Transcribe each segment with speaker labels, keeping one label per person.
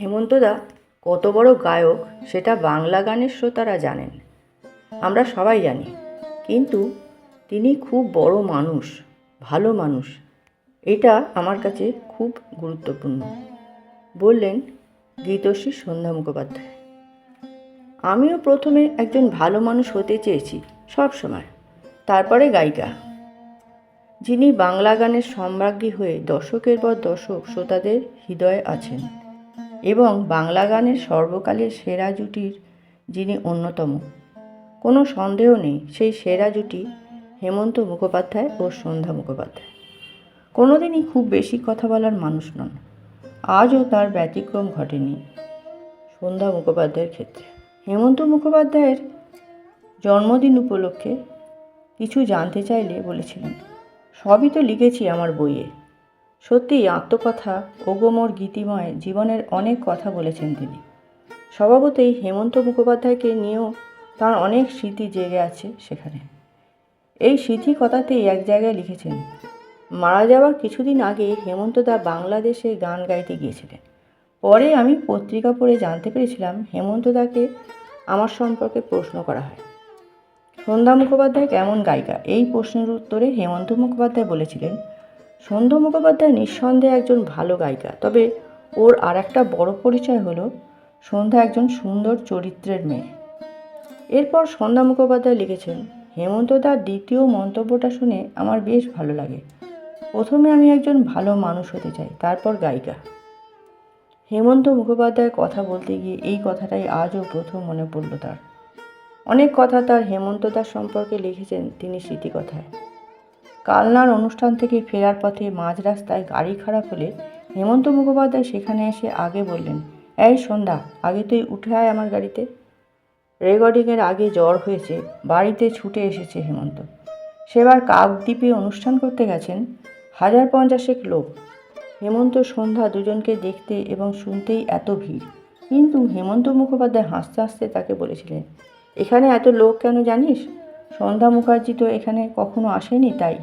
Speaker 1: হেমন্তদা কত বড় গায়ক, সেটা বাংলা গানের শ্রোতারা জানেন। আমরা সবাই জানি। কিন্তু তিনি খুব বড় মানুষ, ভালো মানুষ। এটা আমার কাছে খুব গুরুত্বপূর্ণ। বললেন গীতশ্রী সন্ধ্যা মুখোপাধ্যায়। আমিও প্রথমে একজন ভালো মানুষ হতে চেয়েছি সব সময়। তারপরে গায়িকা। যিনি বাংলা গানের সম্রাজ্ঞী হয়ে দশকের পর দশক শ্রোতাদের হৃদয়ে আছেন। এবং বাংলা গানের সর্বকালের সেরা জুটির যিনি অন্যতম। কোনো সন্দেহ নেই, সেই সেরা জুটি হেমন্ত মুখোপাধ্যায় ও সন্ধ্যা মুখোপাধ্যায়। কোনোদিনই খুব বেশি কথা বলার মানুষ নন। আজও তার ব্যতিক্রম ঘটেনি সন্ধ্যা মুখোপাধ্যায়ের ক্ষেত্রে। হেমন্ত মুখোপাধ্যায়ের জন্মদিন উপলক্ষে কিছু জানতে চাইলে বলেছিলেন, সবই তো লিখেছি আমার বইয়ে। সত্যিই আত্মকথা ওগোমর গীতিময় জীবনের অনেক কথা বলেছেন তিনি। স্বভাবতই হেমন্ত মুখোপাধ্যায়কে নিয়েও তার অনেক স্মৃতি জেগে আছে সেখানে। এই স্মৃতি কথাতেই এক জায়গায় লিখেছেন, মারা যাওয়ার কিছুদিন আগে হেমন্তদা বাংলাদেশে গান গাইতে গিয়েছিলেন। পরে আমি পত্রিকা পড়ে জানতে পেরেছিলাম হেমন্তদাকে আমার সম্পর্কে প্রশ্ন করা হয়। সন্ধ্যা মুখোপাধ্যায় কেমন গায়িকা? এই প্রশ্নের উত্তরে হেমন্ত মুখোপাধ্যায় বলেছিলেন সন্ধ্যা মুখোপাধ্যায় নিঃসন্দেহে একজন ভালো গায়িকা। তবে ওর আর একটা বড় পরিচয় হলো সন্ধ্যা একজন সুন্দর চরিত্রের মেয়ে। এরপর সন্ধ্যা মুখোপাধ্যায় লিখেছেন হেমন্তদার দ্বিতীয় মন্তব্যটা শুনে আমার বেশ ভালো লাগে। প্রথমে আমি একজন ভালো মানুষ হতে চাই, তারপর গায়িকা। হেমন্ত মুখোপাধ্যায়ের কথা বলতে গিয়ে এই কথাটাই আজও প্রথম মনে পড়ল তার। অনেক কথা তার হেমন্তদার সম্পর্কে লিখেছেন তিনি স্মৃতিকথায়। কালনার অনুষ্ঠান থেকে ফেরার পথে মাঝ রাস্তায় গাড়ি খারাপ হলে হেমন্ত মুখোপাধ্যায় সেখানে এসে আগে বললেন, এই সন্ধ্যা, আগে তুই উঠে আয় আমার গাড়িতে। রেকর্ডিংয়ের আগে জ্বর হয়েছে, বাড়িতে ছুটে এসেছে হেমন্ত। সেবার কাকদ্বীপে অনুষ্ঠান করতে গেছেন হাজার পঞ্চাশেক লোক। হেমন্ত সন্ধ্যা দুজনকে দেখতে এবং শুনতেই এত ভিড়। কিন্তু হেমন্ত মুখোপাধ্যায় হাসতে হাসতে তাকে বলেছিলেন, এখানে এত লোক কেন জানিস? সন্ধ্যা মুখার্জি তো এখানে কখনো আসেনি তাই।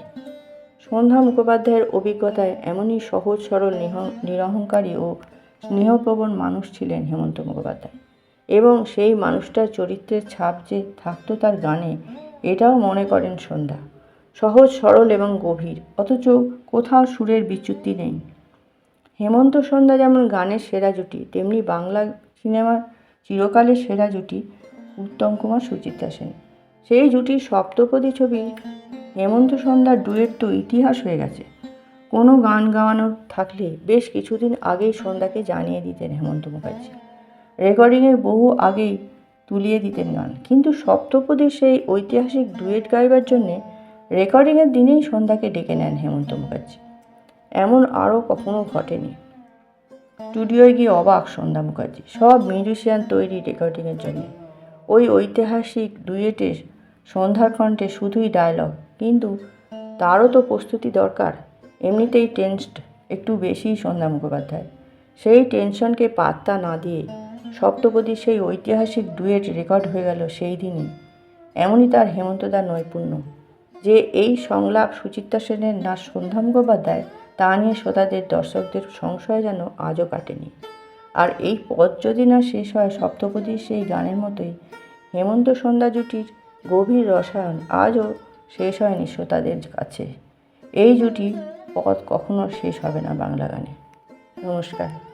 Speaker 1: সন্ধ্যা মুখোপাধ্যায়ের অভিজ্ঞতায় এমনই সহজ, সরল, নিহ- নিরহংকারী ও স্নেহপ্রবণ মানুষ ছিলেন হেমন্ত মুখোপাধ্যায়। এবং সেই মানুষটার চরিত্রের ছাপ যে থাকতো তার গানে, এটাও মনে করেন সন্ধ্যা। সহজ, সরল এবং গভীর, অথচ কোথাও সুরের বিচ্যুতি নেই। হেমন্ত সন্ধ্যা যেমন গানের সেরা জুটি, তেমনি বাংলা সিনেমার চিরকালের সেরা জুটি উত্তম কুমার সুচিত্রা সেন। সেই জুটির সপ্তপদী ছবি হেমন্ত সন্ধ্যার ডুয়েট তো ইতিহাস হয়ে গেছে। কোনো গান গাওয়ানোর থাকলে বেশ কিছুদিন আগেই সন্ধ্যাকে জানিয়ে দিতেন হেমন্ত মুখার্জি। রেকর্ডিংয়ের বহু আগেই তুলিয়ে দিতেন গান। কিন্তু সপ্তপদীর সেই ঐতিহাসিক ডুয়েট গাইবার জন্যে রেকর্ডিংয়ের দিনেই সন্ধ্যাকে ডেকে নেন হেমন্ত মুখার্জি। এমন আরও কখনো ঘটেনি। স্টুডিওয় গিয়ে অবাক সন্ধ্যা মুখার্জি। সব মিউজিশিয়ান তৈরি রেকর্ডিংয়ের জন্য। ওই ঐতিহাসিক ডুয়েটে সন্ধ্যার কণ্ঠে শুধুই ডায়লগ কিন্তু তারও তো প্রস্তুতি দরকার। এমনিতেই টেন্সড একটু বেশিই সন্ধ্যা মুখোপাধ্যায়। সেই টেনশনকে পাত্তা না দিয়ে সপ্তপদীর সেই ঐতিহাসিক ডুয়েট রেকর্ড হয়ে গেল সেই দিনই। এমনই তার হেমন্তদার নৈপুণ্য, যে এই সংলাপ সুচিত্রা সেনের না সন্ধ্যা মুখোপাধ্যায়, তা নিয়ে শ্রোতাদের, দর্শকদের সংশয় যেন আজও কাটেনি। আর এই পথ যদি না শেষ হয় সপ্তপদীর সেই গানের মতোই। হেমন্ত সন্ধ্যা জুটির গভীর রসায়ন আজও শেষ হয় শ্রোতাদের কাছে। এই জুটি পথ কখনো শেষ হবে না বাংলা গানে। নমস্কার।